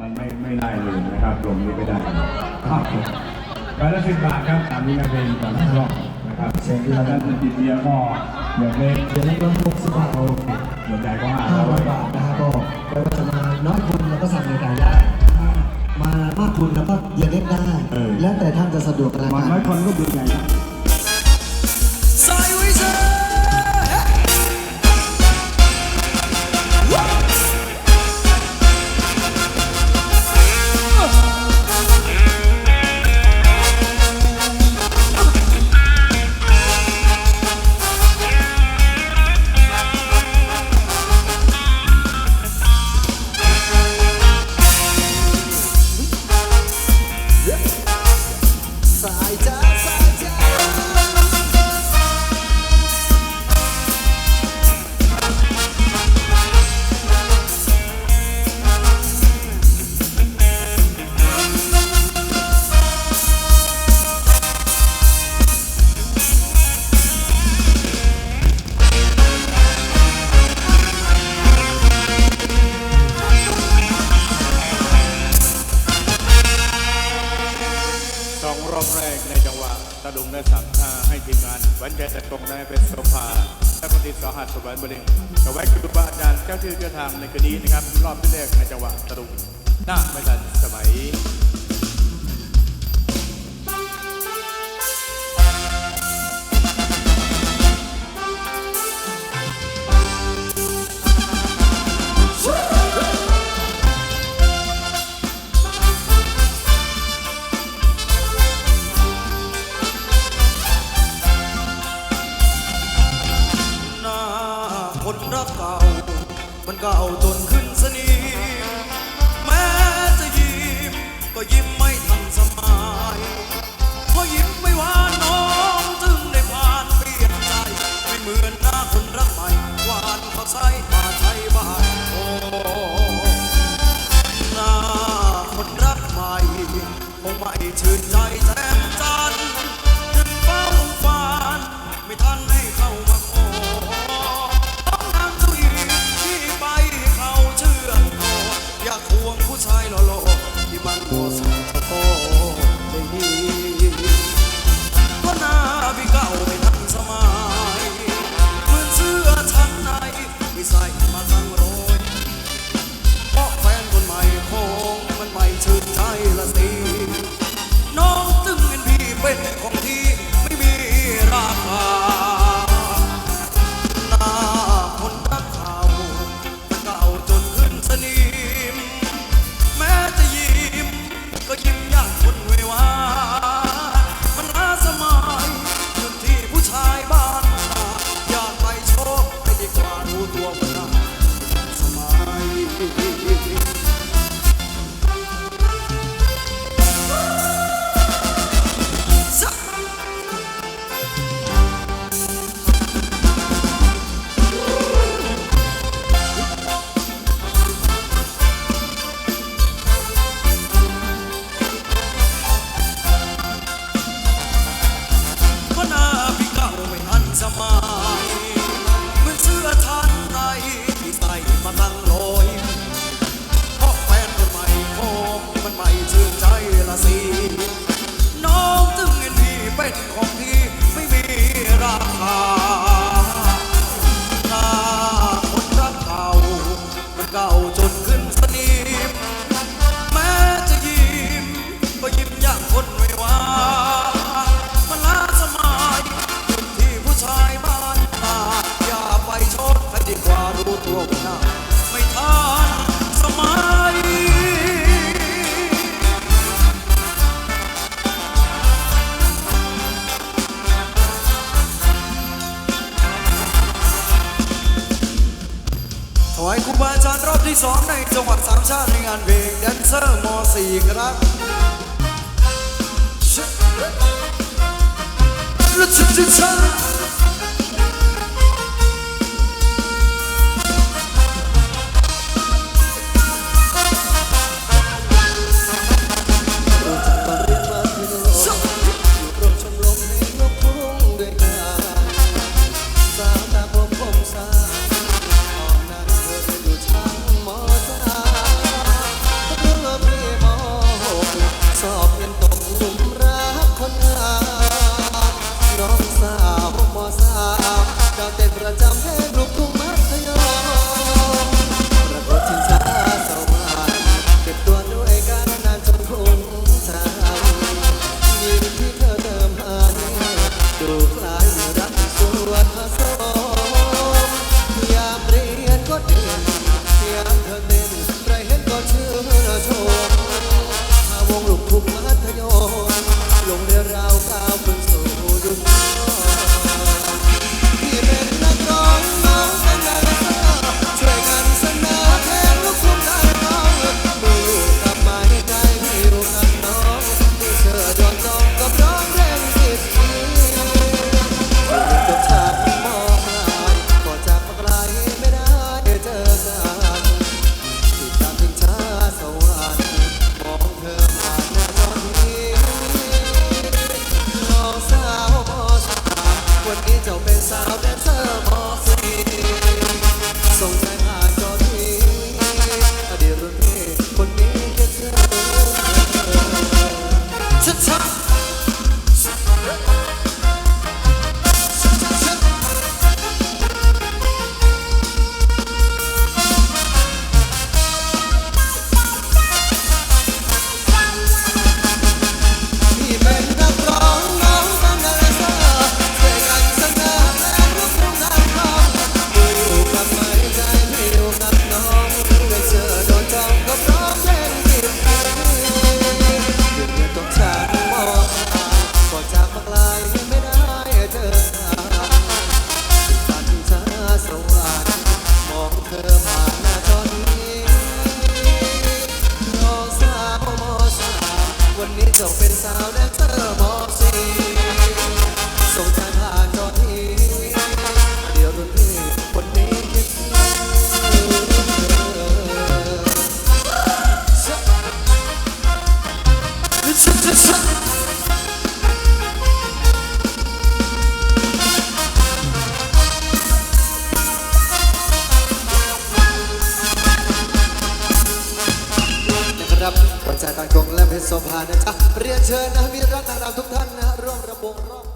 มันไม่ไม่ได้เลยนะครับลงนี้ไม่ได้ครับร้อยละสิบบาทครับตามนี้นักเรียนก่อนรอบนะครับเชิญที่ท่านจิตเบียร์ก็อย่างเล็กเดี๋ยวนี้ก็หกสิบบาทโอเคส่วนใหญ่ก็ห้าห้าร้ร้ออยยบาทนะครับก็ไม่ว่าจะมาน้อยคนเราก็สั่งในไก่ได้มามากคุณแล้วก็เยียเล็กได้ แล้วแต่ท่านจะสะดวกอะไรมากันน้อยคนก็ดูไงครับ วันใจแต่ตรงในเป็นโซฟาและคนที่สหัสสวัสดิ์บริงกับไว้ครูบาอาจารย์เจ้าที่เจ้าทางในคดีนะครับ รอบที่แรกในจังหวะตะดุงหน้าไม่ทันสมัย คนรักเก่า มันก็เก่าจนขึ้นสนิมแม้จะยิ้มก็ยิ้มไม่ทันสมัยเพราะยิ้มไม่หวานน้องจึงได้ผ่านเปลี่ยนใจ ไม่เหมือนหน้าคนรักใหม่หวานเขาใส่มาไทยบ้านโอ้หน้าคนรักใหม่คงไม่ชื่นใจ วายครูบาอาจารย์รอบที่สองในจังหวัดสามชาติในงานเพลงแดนเซอร์ม .4 ครับแล้วชิชิชา โสภานะจ๊ะเรียนเชิญนะมีรักนางรำทุกท่านนะร่วมระบงรอบ